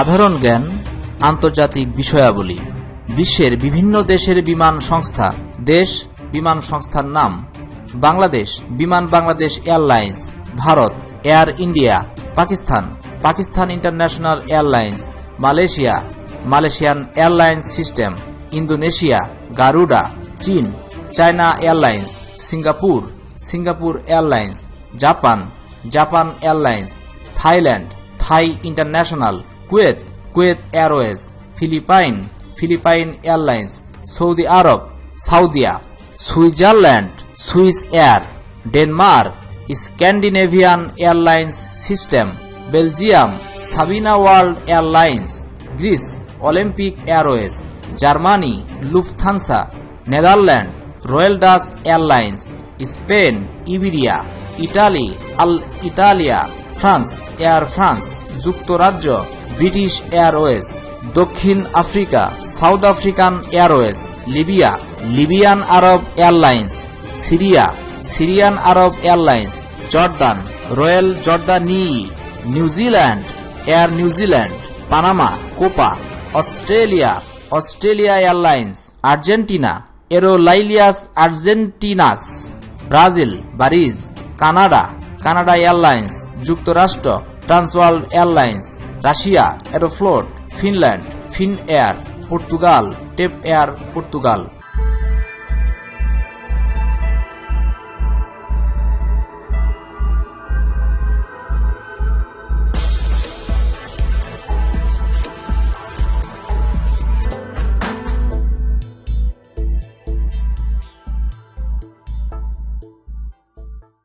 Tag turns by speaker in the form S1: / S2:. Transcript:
S1: সাধারণ জ্ঞান, আন্তর্জাতিক বিষয়াবলী, বিশ্বের বিভিন্ন দেশের বিমান সংস্থা, দেশ বিমান সংস্থার নাম, Bangladesh Biman Bangladesh Airlines, Bharat Air India, Pakistan Pakistan International Airlines, Malaysia, Malaysian Airlines System, Indonesia, Garuda, চীন, China Airlines, Singapore Singapore Airlines, Japan Japan Airlines, Thailand, Thai International Kuwait Kuwait Airways, Philippine Philippine Airlines, Saudi Arab, Saudia, Switzerland, Swiss Air, Denmark, Scandinavian Airlines System, Belgium, Sabena World Airlines, Greece, Olympic Airways, Germany, Lufthansa, Netherland Royal Dutch Airlines, Spain, Iberia, Italy, Al Italia, France, Air France, যুক্তরাজ্য British Airways, দক্ষিণ Africa, South African Airways, Libya, Libyan Arab Airlines, Syria, Syrian Arab Airlines, Jordan Royal Jordanian New Zealand Air New Zealand Panama, Copa, Australia Australia Airlines, Argentina, Aerolineas Argentinas, Brazil, বারিজ, Canada Canada Airlines, যুক্তরাষ্ট্র, Transworld Airlines Russia Aeroflot Finland Finn Air Portugal TAP Air Portugal.